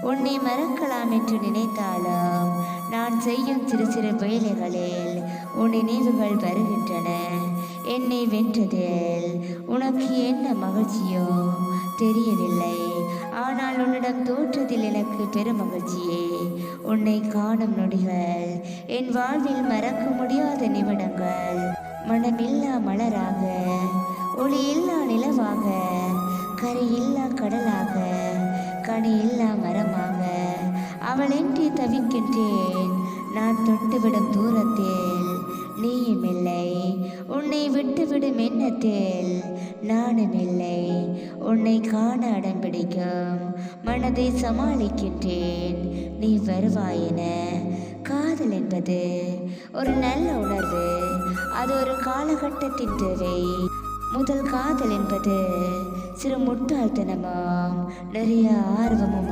உன்னை மறக்கலாம் என்று நினைத்தாலும் நான் செய்யும் சிறு சிறு வேலைகளில் உன் நினைவுகள் வருகின்றன. என்னை வென்றதில் உனக்கு என்ன மகிழ்ச்சியோ தெரியவில்லை. ஆனால் உன்னிடம் தோற்றதில் எனக்கு பெரும் மகிழ்ச்சியே. உன்னை காணும் நொடிகள் என் வாழ்வில் மறக்க முடியாத நிமிடங்கள் மனமில்லா மலராக ஒளி இல்லா நிலவாக கரையில்லா கடலாக கனியில்லா மரமாக. அவளின்றி தவிக்கின்றேன். நான் தொட்டுவிடும் தூரத்தில் நீயும் இல்லை உன்னை விட்டுவிடும் எண்ணத்தில் நானும் இல்லை உன்னை காண அடம் பிடிக்கும். மனதை சமாளிக்கின்றேன். நீ வருவாயென. காதல் என்பது ஒரு நல்ல உணர்வு. அது ஒரு காலகட்டத்தின் தேவை. முதல் காதல் என்பது சிறு முட்டாள்தனமும் நிறைய ஆர்வமும்